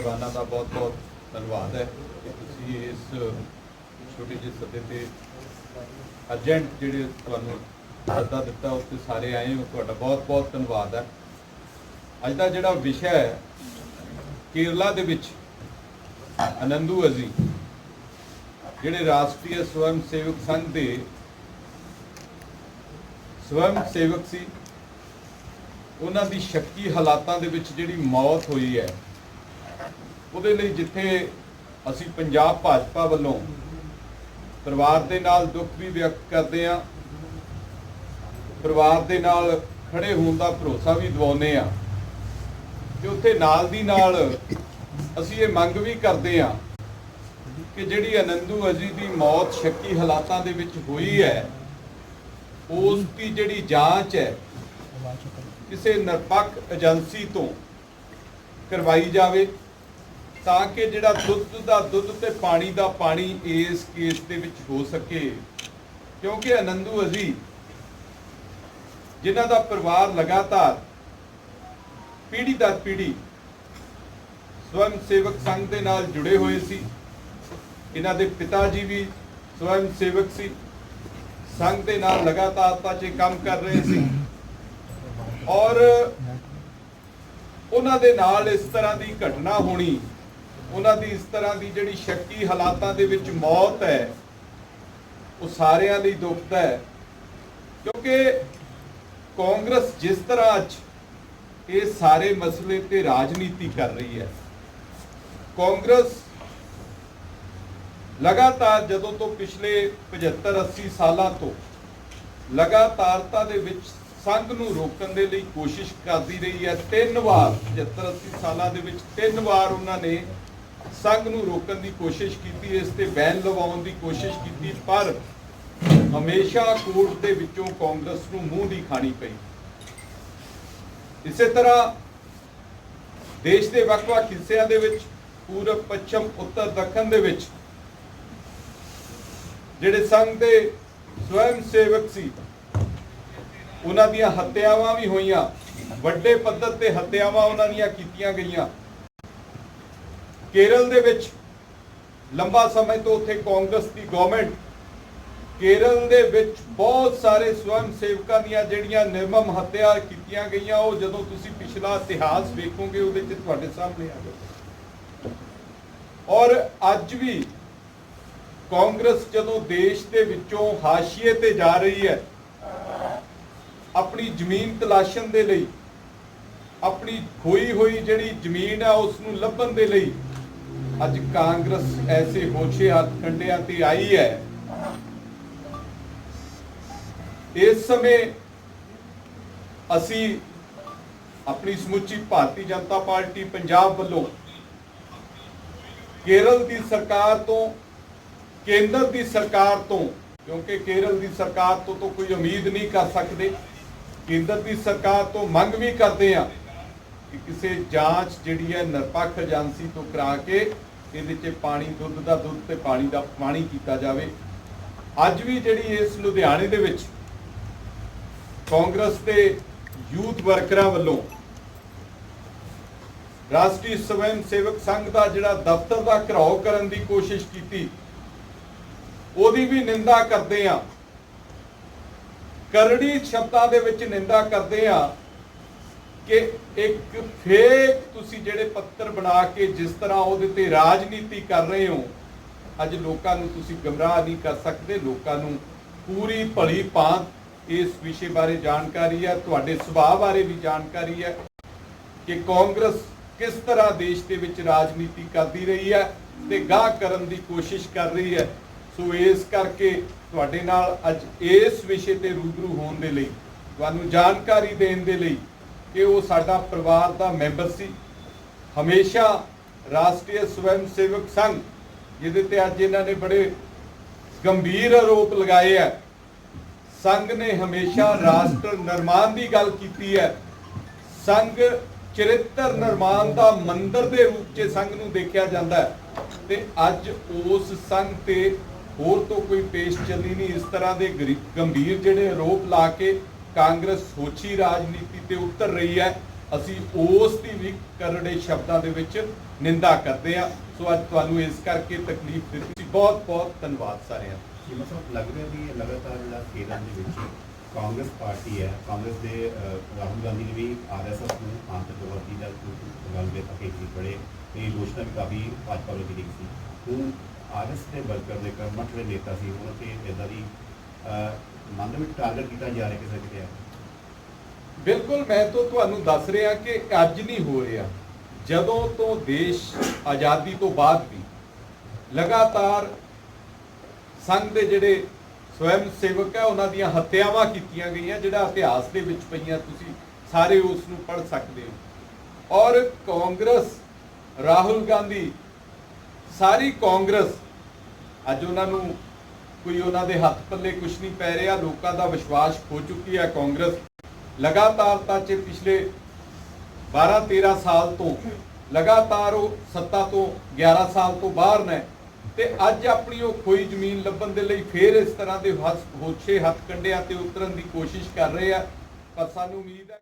ਮਹਿਮਾਨਾਂ ਦਾ ਬਹੁਤ-ਬਹੁਤ ਧੰਨਵਾਦ ਹੈ ਕਿ ਤੁਸੀਂ ਇਸ ਛੋਟੀ ਜਿਹੀ ਸੱਦੇ ਤੇ ਅਰਜੈਂਟ ਜਿਹੜੇ ਤੁਹਾਨੂੰ ਸੱਦਾ ਦਿੱਤਾ, ਉਸ ਤੇ ਸਾਰੇ ਆਏ ਹੋ। ਤੁਹਾਡਾ ਬਹੁਤ-ਬਹੁਤ ਧੰਨਵਾਦ ਹੈ। ਅੱਜ ਦਾ ਜਿਹੜਾ ਵਿਸ਼ਾ ਹੈ, ਕੇਰਲਾ ਦੇ ਵਿੱਚ ਆਨੰਦੂ ਅਜ਼ੀ, ਜਿਹੜੇ ਰਾਸ਼ਟਰੀ ਸਵੈਮ ਸੇਵਕ ਸੰਘ ਦੇ ਸਵੈਮ ਸੇਵਕ ਸੀ, ਉਹਨਾਂ ਦੀ ਸ਼ੱਕੀ ਹਾਲਾਤਾਂ ਦੇ ਵਿੱਚ ਜਿਹੜੀ ਮੌਤ ਹੋਈ ਹੈ ਉਹਦੇ ਲਈ ਜਿੱਥੇ ਅਸੀਂ ਪੰਜਾਬ ਭਾਜਪਾ ਵੱਲੋਂ ਪਰਿਵਾਰ ਦੇ ਨਾਲ ਦੁੱਖ ਵੀ ਵਿਅਕਤ ਕਰਦੇ ਹਾਂ, ਪਰਿਵਾਰ ਦੇ ਨਾਲ ਖੜੇ ਹੋਣ ਦਾ ਭਰੋਸਾ ਵੀ ਦਿਵਾਉਂਦੇ ਆ ਤੇ ਉੱਥੇ ਨਾਲ ਦੀ ਨਾਲ ਅਸੀਂ ਇਹ ਮੰਗ ਵੀ ਕਰਦੇ ਆ ਕਿ ਜਿਹੜੀ ਅਨੰਦੂ ਅਜੀ ਦੀ ਮੌਤ ਸ਼ੱਕੀ ਹਾਲਾਤਾਂ ਦੇ ਵਿੱਚ ਹੋਈ ਹੈ, ਉਸ ਦੀ ਜਿਹੜੀ ਜਾਂਚ ਹੈ, ਕਿਸੇ ਨਿਰਪੱਖ ਏਜੰਸੀ ਤੋਂ ਕਰਵਾਈ ਜਾਵੇ। ਤਾਂ ਕਿ ਜਿਹੜਾ ਦੁੱਧ ਦਾ ਦੁੱਧ ਤੇ ਪਾਣੀ ਦਾ ਪਾਣੀ ਇਸ ਕੇਸ ਦੇ ਵਿੱਚ ਹੋ ਸਕੇ। ਕਿਉਂਕਿ ਅਨੰਦੂ ਅਜੀ, ਜਿਨ੍ਹਾਂ ਦਾ ਪਰਿਵਾਰ ਲਗਾਤਾਰ ਪੀੜ੍ਹੀ ਦਰ ਪੀੜ੍ਹੀ ਸਵੈਮ ਸੇਵਕ ਸੰਘ ਦੇ ਨਾਲ ਜੁੜੇ ਹੋਏ ਸੀ। ਇਹਨਾਂ ਦੇ ਪਿਤਾ ਜੀ ਵੀ ਸਵੈਮ ਸੇਵਕ ਸੀ। ਸੰਘ ਦੇ ਨਾਲ ਲਗਾਤਾਰਤਾ 'ਚ ਕੰਮ ਕਰ ਰਹੇ ਸੀ। ਔਰ ਉਹਨਾਂ ਦੇ ਨਾਲ ਇਸ ਤਰ੍ਹਾਂ ਦੀ ਘਟਨਾ ਹੋਣੀ ਉਹਨਾਂ ਦੀ ਇਸ ਤਰ੍ਹਾਂ ਦੀ ਜਿਹੜੀ ਸ਼ੱਕੀ ਹਾਲਾਤਾਂ ਦੇ ਵਿੱਚ ਮੌਤ ਹੈ, ਉਹ ਸਾਰਿਆਂ ਲਈ ਦੁਖਦਾ ਹੈ। ਕਿਉਂਕਿ ਕਾਂਗਰਸ ਜਿਸ ਤਰ੍ਹਾਂ ਅੱਜ ਇਹ ਸਾਰੇ ਮਸਲੇ ਤੇ ਰਾਜਨੀਤੀ ਕਰ ਰਹੀ ਹੈ, ਕਾਂਗਰਸ ਲਗਾਤਾਰ ਜਦੋਂ ਤੋਂ ਪਿਛਲੇ 75 80 ਸਾਲਾਂ ਤੋਂ ਲਗਾਤਾਰਤਾ ਦੇ ਵਿੱਚ ਸੰਘ ਨੂੰ ਰੋਕਣ ਦੇ ਲਈ ਕੋਸ਼ਿਸ਼ ਕਰਦੀ ਰਹੀ ਹੈ, ਤਿੰਨ ਵਾਰ 75 80 ਸਾਲਾਂ ਦੇ ਵਿੱਚ ਤਿੰਨ ਵਾਰ ਉਹਨਾਂ ਨੇ ਸੰਘ ਨੂੰ ਰੋਕਣ ਦੀ ਕੋਸ਼ਿਸ਼ ਕੀਤੀ, ਇਸ ਤੇ ਬੈਨ ਲਵਾਉਣ ਦੀ ਕੋਸ਼ਿਸ਼ ਕੀਤੀ, ਪਰ ਹਮੇਸ਼ਾ ਕੋਰਟ ਦੇ ਵਿੱਚੋਂ ਕਾਂਗਰਸ ਨੂੰ ਮੂੰਹ ਦੀ ਖਾਣੀ ਪਈ। ਇਸੇ ਤਰ੍ਹਾਂ ਦੇਸ਼ ਦੇ ਵੱਖ-ਵੱਖ ਹਿੱਸਿਆਂ ਦੇ ਵਿੱਚ, ਪੂਰਬ, ਪੱਛਮ, ਉੱਤਰ, ਦੱਖਣ ਦੇ ਵਿੱਚ ਜਿਹੜੇ ਸੰਘ ਦੇ ਸਵੈਮ ਸੇਵਕ ਸੀ, ਉਹਨਾਂ ਦੀਆਂ ਹੱਤਿਆਵਾਂ ਵੀ ਹੋਈਆਂ, ਵੱਡੇ ਪੱਧਰ ਤੇ ਹੱਤਿਆਵਾਂ ਉਹਨਾਂ ਦੀਆਂ ਕੀਤੀਆਂ ਗਈਆਂ। ਕੇਰਲ ਦੇ ਵਿੱਚ ਲੰਬਾ ਸਮੇਂ ਤੋਂ ਉੱਥੇ ਕਾਂਗਰਸ ਦੀ ਗਵਰਨਮੈਂਟ ਕੇਰਲ ਦੇ ਵਿੱਚ ਬਹੁਤ ਸਾਰੇ ਸਵੈਮ ਸੇਵਕਾਂ ਦੀਆਂ ਜਿਹੜੀਆਂ ਨਿਰਮਮ ਹੱਤਿਆ ਕੀਤੀਆਂ ਗਈਆਂ, ਉਹ ਜਦੋਂ ਤੁਸੀਂ ਪਿਛਲਾ ਇਤਿਹਾਸ ਵੇਖੋਗੇ, ਉਹਦੇ ਵਿੱਚ ਤੁਹਾਡੇ ਸਾਹਮਣੇ ਆ ਜਾਊਗਾ। ਔਰ ਅੱਜ ਵੀ ਕਾਂਗਰਸ ਜਦੋਂ ਦੇਸ਼ ਦੇ ਵਿੱਚੋਂ ਹਾਸ਼ੀਏ ਤੇ ਜਾ ਰਹੀ ਹੈ, ਆਪਣੀ ਜ਼ਮੀਨ ਤਲਾਸ਼ਣ ਦੇ ਲਈ, ਆਪਣੀ ਖੋਈ ਹੋਈ ਜਿਹੜੀ ਜ਼ਮੀਨ ਹੈ ਉਸ ਨੂੰ ਲੱਭਣ ਦੇ ਲਈ ਅੱਜ ਕਾਂਗਰਸ ਐਸੇ ਹੋਸ਼ੇ ਹੱਥ ਕੰਡਿਆਂ ਤੇ ਆਈ ਹੈ। ਇਸ ਸਮੇਂ ਅਸੀਂ ਆਪਣੀ ਸਮੁੱਚੀ ਭਾਰਤੀ ਜਨਤਾ ਪਾਰਟੀ ਪੰਜਾਬ ਵੱਲੋਂ ਕੇਰਲ ਦੀ ਸਰਕਾਰ ਤੋਂ, ਕੇਂਦਰ ਦੀ ਸਰਕਾਰ ਤੋਂ, ਕਿਉਂਕਿ ਕੇਰਲ ਦੀ ਸਰਕਾਰ ਤੋਂ ਤਾਂ ਕੋਈ ਉਮੀਦ ਨਹੀਂ ਕਰ ਸਕਦੇ, ਕੇਂਦਰ ਦੀ ਸਰਕਾਰ ਤੋਂ ਮੰਗ ਵੀ ਕਰਦੇ ਆ ਕਿ ਕਿਸੇ ਜਾਂਚ ਜਿਹੜੀ ਹੈ ਨਿਰਪੱਖ ਏਜੰਸੀ ਤੋਂ ਕਰਾ ਕੇ ਇਹਦੇ 'ਚ ਪਾਣੀ, ਦੁੱਧ ਦਾ ਦੁੱਧ ਤੇ ਪਾਣੀ ਦਾ ਪਾਣੀ ਕੀਤਾ ਜਾਵੇ। ਅੱਜ ਵੀ ਜਿਹੜੀ ਇਸ ਲੁਧਿਆਣੇ ਦੇ ਵਿੱਚ ਕਾਂਗਰਸ ਦੇ ਯੂਥ ਵਰਕਰਾਂ ਵੱਲੋਂ ਰਾਸ਼ਟਰੀ ਸਵੈਮ ਸੇਵਕ ਸੰਘ ਦਾ ਜਿਹੜਾ ਦਫ਼ਤਰ ਦਾ ਘਰਾਓ ਕਰਨ ਦੀ ਕੋਸ਼ਿਸ਼ ਕੀਤੀ, ਉਹਦੀ ਵੀ ਨਿੰਦਾ ਕਰਦੇ ਆ ਕਰੜੀ ਸ਼ਬਦਾਂ ਦੇ ਵਿੱਚ ਨਿੰਦਾ ਕਰਦੇ ਆ ਕਿ ਇੱਕ ਫੇਕ ਤੁਸੀਂ ਜਿਹੜੇ ਪੱਤਰ ਬਣਾ ਕੇ ਜਿਸ ਤਰ੍ਹਾਂ ਉਹਦੇ ਤੇ ਰਾਜਨੀਤੀ ਕਰ ਰਹੇ ਹੋ, ਅੱਜ ਲੋਕਾਂ ਨੂੰ ਤੁਸੀਂ ਗਮਰਾਹ ਨਹੀਂ ਕਰ ਸਕਦੇ, ਲੋਕਾਂ ਨੂੰ ਪੂਰੀ ਭਲੀ ਭਾਂਤ ਇਸ ਵਿਸ਼ੇ ਬਾਰੇ ਜਾਣਕਾਰੀ ਹੈ, ਤੁਹਾਡੇ ਸੁਭਾਅ ਬਾਰੇ ਵੀ ਜਾਣਕਾਰੀ ਹੈ ਕਿ ਕਾਂਗਰਸ ਕਿਸ ਤਰ੍ਹਾਂ ਦੇਸ਼ ਦੇ ਵਿੱਚ ਰਾਜਨੀਤੀ ਕਰਦੀ ਰਹੀ ਹੈ ਤੇ ਗਾਹ ਕਰਨ ਦੀ ਕੋਸ਼ਿਸ਼ ਕਰ ਰਹੀ ਹੈ। ਸੋ ਇਸ ਕਰਕੇ ਤੁਹਾਡੇ ਨਾਲ ਅੱਜ ਇਸ ਵਿਸ਼ੇ ਤੇ ਰੂਬਰੂ ਹੋਣ ਦੇ ਲਈ, ਤੁਹਾਨੂੰ ਜਾਣਕਾਰੀ ਦੇਣ ਦੇ ਲਈ ਕਿ ਉਹ ਸਾਡਾ ਪਰਿਵਾਰ ਦਾ ਮੈਂਬਰ ਸੀ। ਹਮੇਸ਼ਾ ਰਾਸ਼ਟਰੀ ਸਵੈਮ ਸੇਵਕ ਸੰਘ, ਜਿਹਦੇ ਤੇ ਅੱਜ ਇਹਨਾਂ ਨੇ ਬੜੇ ਗੰਭੀਰ ਆਰੋਪ ਲਗਾਏ ਆ ਸੰਘ ਨੇ ਹਮੇਸ਼ਾ ਰਾਸ਼ਟਰ ਨਿਰਮਾਣ ਦੀ ਗੱਲ ਕੀਤੀ ਹੈ। ਸੰਘ ਚਰਿੱਤਰ ਨਿਰਮਾਣ ਦਾ ਮੰਦਰ ਦੇ ਰੂਪ 'ਚ ਸੰਘ ਨੂੰ ਦੇਖਿਆ ਜਾਂਦਾ ਹੈ। ਤੇ ਅੱਜ ਉਸ ਸੰਘ ਤੇ ਹੋਰ ਤੋਂ ਕੋਈ ਪੇਸ਼ ਚੱਲੀ ਨਹੀਂ। ਇਸ ਤਰ੍ਹਾਂ ਦੇ ਗਰੀ- ਗੰਭੀਰ ਜਿਹੜੇ ਆਰੋਪ ਲਾ ਕੇ ਕਾਂਗਰਸ ਸੋਚੀ ਰਾਜਨੀਤੀ ਤੇ ਉਤਰ ਰਹੀ ਹੈ। ਅਸੀਂ ਉਸ ਦੀ ਵੀ ਕਰੜੇ ਸ਼ਬਦਾਂ ਦੇ ਵਿੱਚ ਨਿੰਦਾ ਕਰਦੇ ਆ ਸੋ ਅੱਜ ਤੁਹਾਨੂੰ ਇਸ ਕਰਕੇ ਤਕਲੀਫ ਦਿੱਤੀ। ਬਹੁਤ ਬਹੁਤ ਧੰਨਵਾਦ ਸਾਰਿਆਂ ਦਾ। ਮਤਲਬ ਲੱਗ ਰਿਹਾ ਵੀ ਲਗਾਤਾਰ ਜਿਹੜਾ ਕੇਰਲ ਦੇ ਵਿੱਚ ਕਾਂਗਰਸ ਪਾਰਟੀ ਹੈ, ਕਾਂਗਰਸ ਦੇ ਰਾਹੁਲ ਗਾਂਧੀ ਨੇ ਵੀ ਆਰਐਸਐਸ ਨੂੰ ਆਤੰਕਵਾਦੀ ਦਾ ਗੱਲ ਦੇ ਤੱਕ ਹੀ ਬੜੇ ਇਹ ਘੋਸ਼ਣਾ ਵੀ ਕਾਫੀ ਭਾਜਪਾ ਵੱਲੋਂ ਕੀਤੀ ਗਈ ਸੀ। ਹੁਣ ਆਰਐਸ ਦੇ ਵਰਕਰ ਦੇ ਕਰਮਠ ਦੇ ਨੇਤਾ ਸੀ, ਉਹਨਾਂ ਤੇ ਇਦਾਂ ਦੀ ਮਨ ਵਿੱਚ ਟਾਰਗੇਟ ਕੀਤਾ ਜਾ ਰਿਹਾ ਕਿਸੇ ਕਿਤੇ ਬਿਲਕੁਲ, ਮੈਂ ਤਾਂ ਤੁਹਾਨੂੰ ਦੱਸ ਰਿਹਾ ਕਿ ਅੱਜ ਨਹੀਂ ਹੋ ਰਿਹਾ। ਜਦੋਂ ਤੋਂ ਦੇਸ਼ ਆਜ਼ਾਦੀ ਤੋਂ ਬਾਅਦ ਵੀ ਲਗਾਤਾਰ ਸੰਘ ਦੇ ਜਿਹੜੇ ਸਵੈਮ ਸੇਵਕ ਹੈ ਉਹਨਾਂ ਦੀਆਂ ਹੱਤਿਆਵਾਂ ਕੀਤੀਆਂ ਗਈਆਂ, ਜਿਹੜਾ ਇਤਿਹਾਸ ਦੇ ਵਿੱਚ ਪਈਆਂ, ਤੁਸੀਂ ਸਾਰੇ ਉਸ ਨੂੰ ਪੜ੍ਹ ਸਕਦੇ ਹੋ। ਔਰ ਕਾਂਗਰਸ, ਰਾਹੁਲ ਗਾਂਧੀ, ਸਾਰੀ ਕਾਂਗਰਸ ਅੱਜ ਉਹਨਾਂ ਨੂੰ ਕੋਈ ਉਹਨਾਂ ਦੇ ਹੱਥ ਪੱਲੇ ਕੁਝ ਨਹੀਂ ਪੈ ਰਿਹਾ, ਲੋਕਾਂ ਦਾ ਵਿਸ਼ਵਾਸ ਖੋ ਚੁੱਕੀ ਹੈ ਕਾਂਗਰਸ। ਲਗਾਤਾਰ ਤਾਂ ਚ ਪਿਛਲੇ 12 13 ਸਾਲ ਤੋਂ, ਲਗਾਤਾਰ ਉਹ ਸੱਤਾ ਤੋਂ 11 ਸਾਲ ਤੋਂ ਬਾਹਰ ਨੇ ਤੇ ਅੱਜ ਆਪਣੀ ਉਹ ਖੋਈ ਜ਼ਮੀਨ ਲੱਭਣ ਦੇ ਲਈ ਫੇਰ ਇਸ ਤਰ੍ਹਾਂ ਦੇ ਹੱਥ ਹੋਛੇ ਹੱਥ ਕੰਡਿਆਂ ਤੇ ਉਤਰਨ ਦੀ ਕੋਸ਼ਿਸ਼ ਕਰ ਰਹੇ ਆ। ਪਰ ਸਾਨੂੰ ਉਮੀਦ ਹੈ